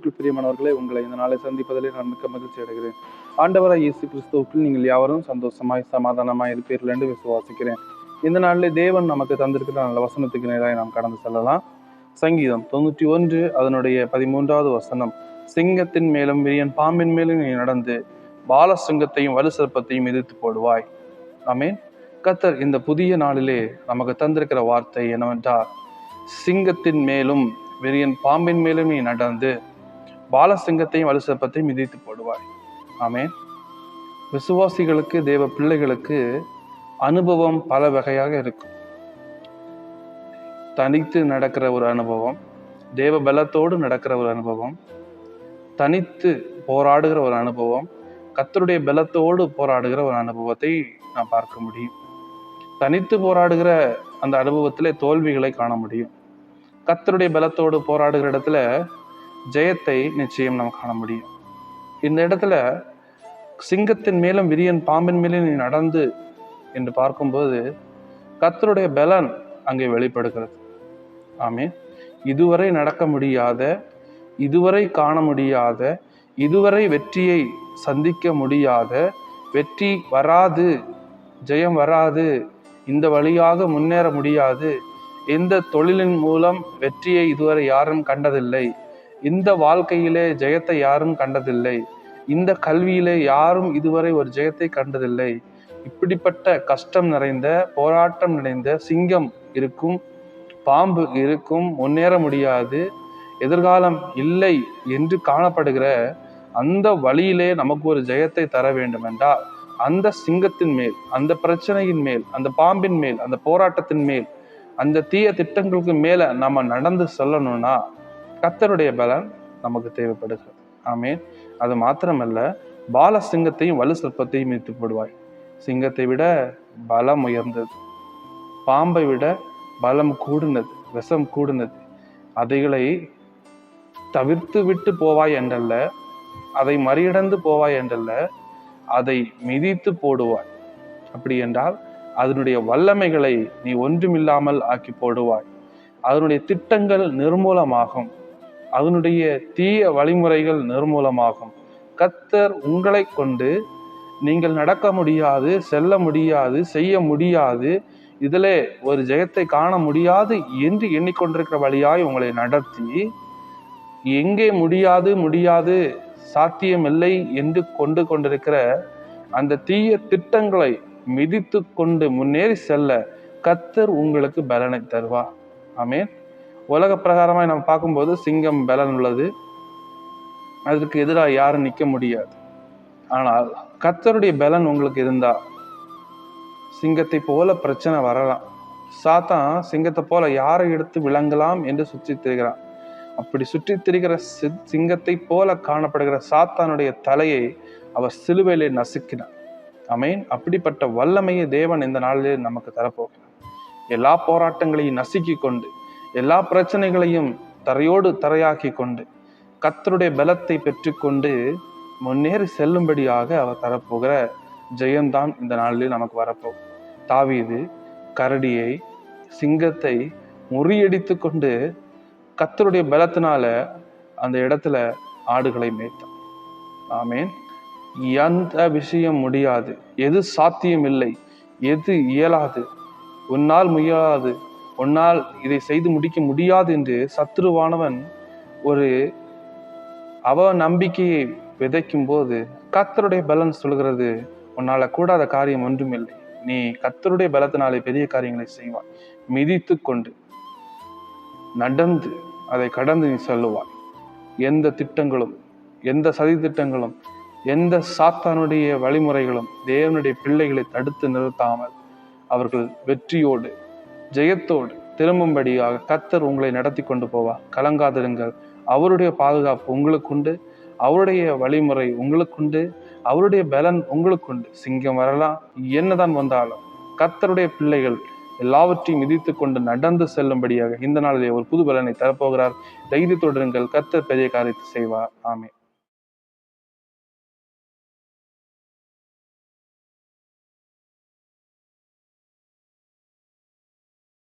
கிறிஸ்துவுக்குள் பிரியமானவர்களே உங்களை இந்த நாளை சந்திப்பதிலே நான் மிக்க மகிழ்ச்சி அடைகிறேன். ஆண்டவராய் இயேசு கிறிஸ்துவுக்குள் நீங்கள் யாவரும் சந்தோஷமாய் சமாதானமாய் இருப்பீர்கள் என்று விசுவாசிக்கிறேன். இந்த நாளிலே தேவன் நமக்கு தந்திருக்கிற நல்ல வசனத்துக்கு நேராக நாம் கடந்து செல்லலாம். சங்கீதம் தொண்ணூற்றி ஒன்று அதனுடைய பதிமூன்றாவது வசனம். சிங்கத்தின் மேலும் விரியன் பாம்பின் மேலும் நீ நடந்து பால சிங்கத்தையும் வலு சிறப்பத்தையும் எதிர்த்து போடுவாய். ஆமீன். கத்தர் இந்த புதிய நாளிலே நமக்கு தந்திருக்கிற வார்த்தை என்னவென்றால் சிங்கத்தின் மேலும் விரியன் பாம்பின் மேலும் நீ நடந்து பாலசிங்கத்தையும் வலுசப்பத்தையும் மிதித்து போடுவாய். ஆமேன். விசுவாசிகளுக்கு தேவ பிள்ளைகளுக்கு அனுபவம் பல வகையாக இருக்கும். தனித்து நடக்கிற ஒரு அனுபவம் தேவ பலத்தோடு நடக்கிற ஒரு அனுபவம் தனித்து போராடுகிற ஒரு அனுபவம் கத்தருடைய பலத்தோடு போராடுகிற ஒரு அனுபவத்தை நாம் பார்க்க முடியும். தனித்து போராடுகிற அந்த அனுபவத்தில் தோல்விகளை காண முடியும். கத்தருடைய பலத்தோடு போராடுகிற இடத்துல ஜெயத்தை நிச்சயம் நாம் காண முடியும். இந்த இடத்துல சிங்கத்தின் மேலும் விரியன் பாம்பின் மேலும் நீ நடந்து என்று பார்க்கும்போது கத்தருடைய பலன் அங்கே வெளிப்படுகிறது. ஆமே இதுவரை நடக்க முடியாத இதுவரை காண முடியாத இதுவரை வெற்றியை சந்திக்க முடியாத வெற்றி வராது ஜெயம் வராது இந்த வழியாக முன்னேற முடியாது எந்த தொழிலின் மூலம் வெற்றியை இதுவரை யாரும் கண்டதில்லை. இந்த வாழ்க்கையிலே ஜெயத்தை யாரும் கண்டதில்லை. இந்த கல்வியிலே யாரும் இதுவரை ஒரு ஜெயத்தை கண்டதில்லை. இப்படிப்பட்ட கஷ்டம் நிறைந்த போராட்டம் நிறைந்த சிங்கம் இருக்கும் பாம்பு இருக்கும் முன்னேற முடியாது எதிர்காலம் இல்லை என்று காணப்படுகிற அந்த வழியிலே நமக்கு ஒரு ஜெயத்தை தர வேண்டும் என்றால் அந்த சிங்கத்தின் மேல் அந்த பிரச்சனையின் மேல் அந்த பாம்பின் மேல் அந்த போராட்டத்தின் மேல் அந்த தீய திட்டங்களுக்கு மேல நம்ம நடந்து செல்லணும்னா கத்தருடைய பலன் நமக்கு தேவைப்படுகிறது. ஆமே அது மாத்திரமல்ல பால சிங்கத்தையும் வலு சிற்பத்தையும் மீட்டு போடுவாய். சிங்கத்தை விட பலம் உயர்ந்தது. பாம்பை விட பலம் கூடுனது விஷம் கூடுனது. அதைகளை தவிர்த்து விட்டு போவாய் என்றல்ல அதை மறியடந்து போவாய் என்றல்ல அதை மிதித்து போடுவாய். அப்படி என்றால் அதனுடைய வல்லமைகளை நீ ஒன்றுமில்லாமல் ஆக்கி போடுவாய். அதனுடைய திட்டங்கள் நிர்மூலமாகும். அதனுடைய தீய வழிமுறைகள் நிர்மூலமாகும். கத்தர் உங்களை கொண்டு நீங்கள் நடக்க முடியாது செல்ல முடியாது செய்ய முடியாது இதில் ஒரு ஜெயத்தை காண முடியாது என்று எண்ணிக்கொண்டிருக்கிற வழியாய் உங்களை நடத்தி எங்கே முடியாது முடியாது சாத்தியமில்லை என்று கொண்டு கொண்டிருக்கிற அந்த தீய திட்டங்களை மிதித்து கொண்டு முன்னேறி செல்ல கத்தர் உங்களுக்கு பலனை தருவா ஆமேன். உலக பிரகாரமாய் நம்ம பார்க்கும்போது சிங்கம் பலன் உள்ளது. அதற்கு எதிராக யாரும் நிற்க முடியாது. ஆனால் கத்தருடைய பலன் உங்களுக்கு இருந்தா சிங்கத்தை போல பிரச்சனை வரலாம். சாத்தான் சிங்கத்தை போல யாரை எடுத்து விளங்கலாம் என்று சுற்றி திரிகிறான். அப்படி சுற்றி திரிகிற சிங்கத்தை போல காணப்படுகிற சாத்தானுடைய தலையை அவர் சிலுவையிலே நசுக்கினார். அமேன் அப்படிப்பட்ட வல்லமையை தேவன் இந்த நாளிலே நமக்கு தரப்போகிறார். எல்லா போராட்டங்களையும் நசுக்கி கொண்டு எல்லா பிரச்சனைகளையும் தரையோடு தரையாக்கி கொண்டு கத்தருடைய பலத்தை பெற்றுக்கொண்டு முன்னேறி செல்லும்படியாக அவர் தரப்போகிற ஜெயம்தான் இந்த நாளில் நமக்கு வரப்போகும் தாவீது கரடியை சிங்கத்தை முறியடித்து கொண்டு கத்தருடைய பலத்தினால அந்த இடத்துல ஆடுகளை மேய்த்தான். ஆமேன். எந்த விஷயம் முடியாது. எது சாத்தியம் இல்லை எது இயலாது. உன்னால் முயலாது உன்னால் இதை செய்து முடிக்க முடியாது என்று சத்துருவானவன் ஒரு அவ நம்பிக்கையை விதைக்கும் போது கத்தருடைய பலன் சொல்கிறது உன்னால கூடாத காரியம் ஒன்றுமில்லை. நீ கத்தருடைய பலத்தினாலே பெரிய காரியங்களை செய்வாய். மிதித்து கொண்டு நடந்து அதை கடந்து நீ செல்லுவாய். எந்த திட்டங்களும் எந்த சதி திட்டங்களும் எந்த சாத்தானுடைய வழிமுறைகளும் தேவனுடைய பிள்ளைகளை தடுத்து நிறுத்தாமல் அவர்கள் வெற்றியோடு ஜெயத்தோடு திரும்பும்படியாக கத்தர் உங்களை நடத்தி கொண்டு போவார் கலங்காதிருங்கள். அவருடைய பாதுகாப்பு உங்களுக்குண்டு. அவருடைய வழிமுறை உங்களுக்குண்டு. அவருடைய பலன் உங்களுக்குண்டு. சிங்கம் வரலாம். என்னதான் வந்தாலும் கத்தருடைய பிள்ளைகள் எல்லாவற்றையும் மிதித்து கொண்டு நடந்து செல்லும்படியாக இந்த நாளிலே ஒரு புது பலனை தரப்போகிறார். தைரியத்துடனுங்கள் கத்தர் பெரிய காரியத்தை செய்வார். ஆமே